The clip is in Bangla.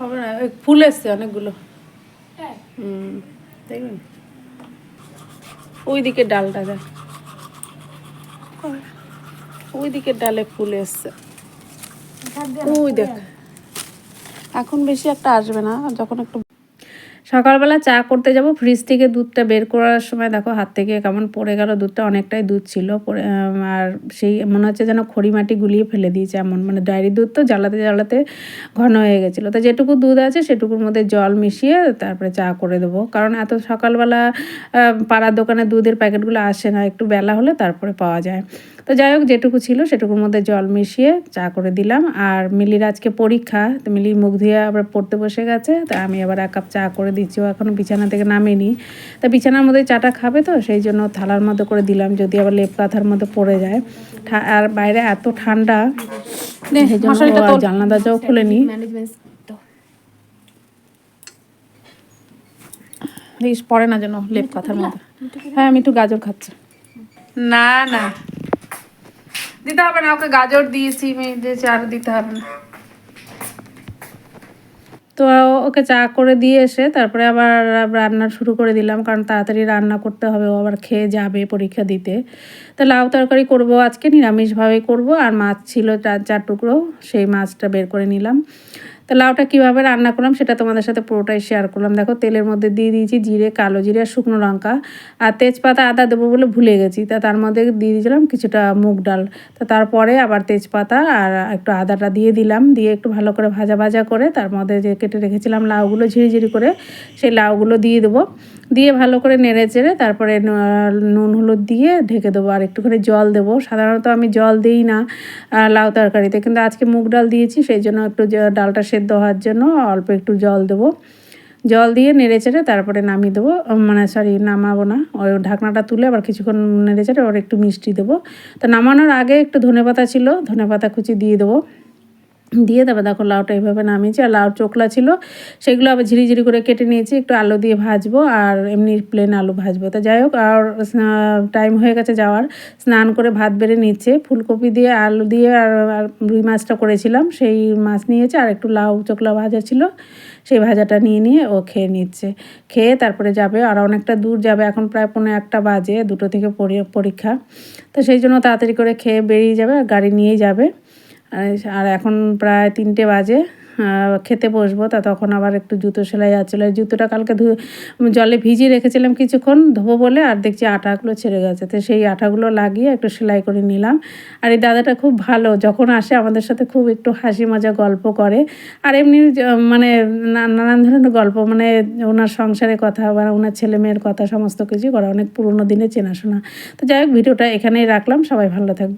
হবে। না ফুল এসছে অনেকগুলো। হুম দেখবেন? ওই দিকে ডালটা দেখ। ওই দিকের ডালে ফুল এসছে। ওই দেখ। এখন বেশি একটা আসবে না যখন একটু সকালবেলা চা করতে যাব ফ্রিজ থেকে দুধটা বের করার সময় দেখো হাত থেকে কেমন পড়ে গেল, দুধটা অনেকটাই দুধ ছিল আর সেই মনে হচ্ছে যেন খড়ি মাটি গুলিয়ে ফেলে দিয়েছে এমন মানে ডায়েরি দুধ তো জ্বালাতে জ্বালাতে ঘন হয়ে গেছিল। তো যেটুকু দুধ আছে সেটুকুর মধ্যে জল মিশিয়ে তারপরে চা করে দেবো। কারণ এত সকালবেলা পাড়ার দোকানে দুধের প্যাকেটগুলো আসে না, একটু বেলা হলে তারপরে পাওয়া যায়। তো যাই হোক, যেটুকু ছিল সেটুকুর মধ্যে জল মিশিয়ে চা করে দিলাম। আর মিলির আজকে পরীক্ষা, তো মিলির মুখ ধুয়ে আবার পড়তে বসে গেছে, তা আমি আবার এক কাপ চা করে দিচ্ছি ও এখনও বিছানা থেকে নামেনি। তা বিছানার মধ্যে চাটা খাবে তো সেই জন্য থালার মধ্যে করে দিলাম যদি আবার লেপ কাঁথার মধ্যে পড়ে যায়। আর বাইরে এত ঠান্ডা জানলা দরজাও খুলেনি পড়ে না যেন লেপ কাঁথার মধ্যে। হ্যাঁ আমি একটু গাজর খাচ্ছি। না না। দিতে হবে না ওকে গাজর দিয়েছি মেয়ে দিয়েছি আর দিতে হবে না। তো ওকে চা করে দিয়ে এসে তারপরে আবার রান্না শুরু করে দিলাম, কারণ তাড়াতাড়ি রান্না করতে হবে, ও আবার খেয়ে যাবে পরীক্ষা দিতে। তো লাউ তরকারি করব আজকে, নিরামিষভাবেই করব, আর মাছ ছিল চার চার টুকরো, সেই মাছটা বের করে নিলাম। তো লাউটা কীভাবে রান্না করলাম সেটা তোমাদের সাথে পুরোটাই শেয়ার করলাম। দেখো, তেলের মধ্যে দিয়ে দিয়েছি জিরে, কালো জিরে আর শুকনো লঙ্কা। আর তেজপাতা আদা দেবো বলে ভুলে গেছি। তা তার মধ্যে দিয়ে দিয়েছিলাম কিছুটা মুগ ডাল। তা তারপরে আবার তেজপাতা আর একটু আদাটা দিয়ে দিলাম। দিয়ে একটু ভালো করে ভাজা ভাজা করে তার মধ্যে যে কেটে রেখেছিলাম লাউগুলো ঝিরিঝিরি করে, সেই লাউগুলো দিয়ে দেবো। দিয়ে ভালো করে নেড়ে চেড়ে তারপরে নুন হলুদ দিয়ে ঢেকে দেবো আর একটুখানি জল দেবো। সাধারণত আমি জল দিই না লাউ তরকারিতে। কিন্তু আজকে মুগ ডাল দিয়েছি, সেই জন্য একটু ডালটা সেদ্ধ হওয়ার জন্য অল্প একটু জল দেবো। জল দিয়ে নেড়ে চেড়ে তারপরে নামিয়ে দেবো। মানে সরি নামাবো না। ওই ঢাকনাটা তুলে আবার কিছুক্ষণ নেড়ে চেড়ে ওর একটু মিষ্টি দেবো। তো নামানোর আগে একটু ধনেপাতা ছিল, ধনেপাতা কুচি দিয়ে দেবো। দিয়ে তারপর দেখো লাউটা এইভাবে নামিয়েছি, আর লাউ চোকলা ছিল, সেগুলো আবার ঝিরিঝিরি করে কেটে নিয়েছি, একটু আলু দিয়ে ভাজবো, আর এমনি প্লেন আলু ভাজবো। তা যাই হোক, আর টাইম হয়ে গেছে যাওয়ার, স্নান করে ভাত বেড়ে নিচ্ছে, ফুলকপি দিয়ে, আলু দিয়ে, আর রুই মাছটা করেছিলাম, সেই মাছ নিয়েছে, আর একটু লাউ চোকলা ভাজা ছিল, সেই ভাজাটা নিয়ে নিয়ে ও খেয়ে নিচ্ছে। খেয়ে তারপরে যাবে, আর অনেকটা দূর যাবে, এখন প্রায় পনেরো একটা বাজে, দুটো থেকে পরীক্ষা। তো সেই জন্য তাড়াতাড়ি করে খেয়ে বেরিয়ে যাবে, আর গাড়ি নিয়েই যাবে। আর- এখন প্রায় তিনটে বাজে খেতে বসবো, তা তখন আবার একটু জুতো সেলাই যাচ্ছিল জুতোটা কালকে ধু জলে ভিজিয়ে রেখেছিলাম কিছুক্ষণ ধোবো বলে, আর দেখছি আটাগুলো ছেড়ে গেছে। তো সেই আটাগুলো লাগিয়ে একটু সেলাই করে নিলাম। আর এই দাদাটা খুব ভালো, যখন আসে আমাদের সাথে খুব একটু হাসি মজা গল্প করে। আর এমনি মানে নানান ধরনের গল্প মানে ওনার সংসারের কথা বা ওনার ছেলে মেয়ের কথা, সমস্ত কিছু করে। অনেক পুরোনো দিনে চেনাশোনা। তো যাই হোক, ভিডিওটা এখানেই রাখলাম। সবাই ভালো থাকবে